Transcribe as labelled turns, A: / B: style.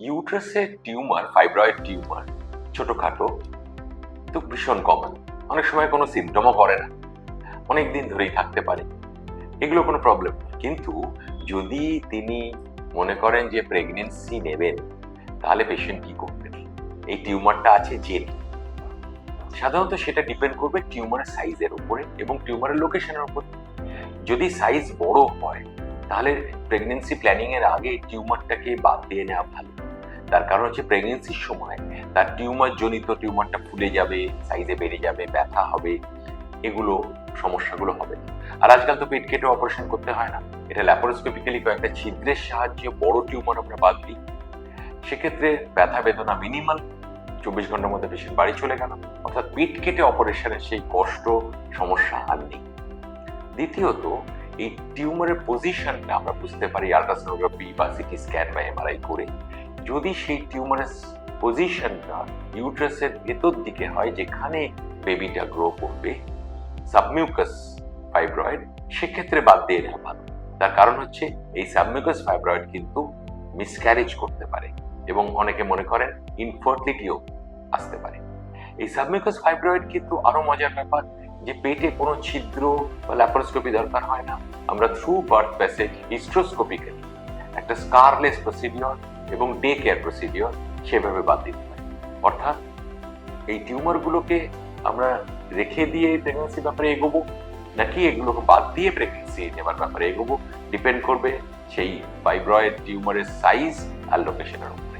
A: ইউট্রাসের tumour, fibroid tumour ছোটখাটো, তো ভীষণ কমন অনেক সময় কোনো সিমটমও করে না। অনেক দিন ধরেই থাকতে পারে। এগুলো কোনো প্রবলেম কিন্তু যদি তিনি মনে করেন যে প্রেগনেন্সি নেবেন, তাহলে পেশেন্ট কি করবেন এই টিউমারটা আছে জেনে সাধারণত সেটা ডিপেন্ড করবে টিউমারের সাইজের উপরে এবং টিউমারের লোকেশনের উপর। যদি সাইজ বড় হয়, তাহলে প্রেগনেন্সি প্ল্যানিং এর আগে টিউমারটাকে বাদ দিয়ে নেওয়া ভালো। তার কারণ হচ্ছে প্রেগনেন্সির সময়। তার টিউমার জনিত টিউমারটা ফুলে যাবে সাইজে বেড়ে যাবে, ব্যথা হবে, এগুলো সমস্যাগুলো হবে। আর আজকাল তো পেট কেটে অপারেশন করতে হয় না। এটা ল্যাপারোস্কোপিক্যালি কয়েকটা ছিদ্রের সাহায্যে বড় টিউমার আমরা বাদ দিই। সেক্ষেত্রে ব্যথা বেদনা মিনিমাল চব্বিশ ঘণ্টার মধ্যে পেশেন্ট বাড়ি চলে গেল। অর্থাৎ পেট কেটে অপারেশনের সেই কষ্ট, সমস্যা আর নেই। দ্বিতীয়ত, এই টিউমারের পজিশনটা আমরা বুঝতে পারি আলট্রাসোনোগ্রাফি বা সিটি স্ক্যান বা এমআরআই করে। যদি সেই টিউমারের পজিশনটা ইউট্রাসের ভেতর দিকে হয়, যেখানে বেবিটা গ্রো করবে সাবমিউকাস ফাইব্রয়েড সেক্ষেত্রে বাদ দিয়ে নেওয়া ভালো। তার কারণ হচ্ছে, এই সাবমিউকাস ফাইব্রয়েড কিন্তু মিসক্যারেজ করতে পারে এবং অনেকে মনে করেন ইনফার্টিলিটিও আসতে পারে। এই সাবমিউকাস ফাইব্রয়েড কিন্তু আরও মজার ব্যাপার, যে পেটে কোনো ছিদ্র বা ল্যাপারোস্কোপি দরকার হয় না। আমরা থ্রু বার্থ প্যাসেজ হিস্ট্রোস্কোপিক্যালি একটা স্কারলেস প্রসিডিওর এবং ডে কেয়ার প্রসিডিওর সেভাবে বাদ দিতে হয়। অর্থাৎ এই টিউমারগুলোকে আমরা রেখে দিয়ে প্রেগনেন্সি ব্যাপারে এগোবো, নাকি এগুলোকে বাদ দিয়ে প্রেগনেন্সি নেওয়ার ব্যাপারে এগোবো ডিপেন্ড করবে সেই ফাইব্রয়েড টিউমারের সাইজ আর লোকেশনের উপর।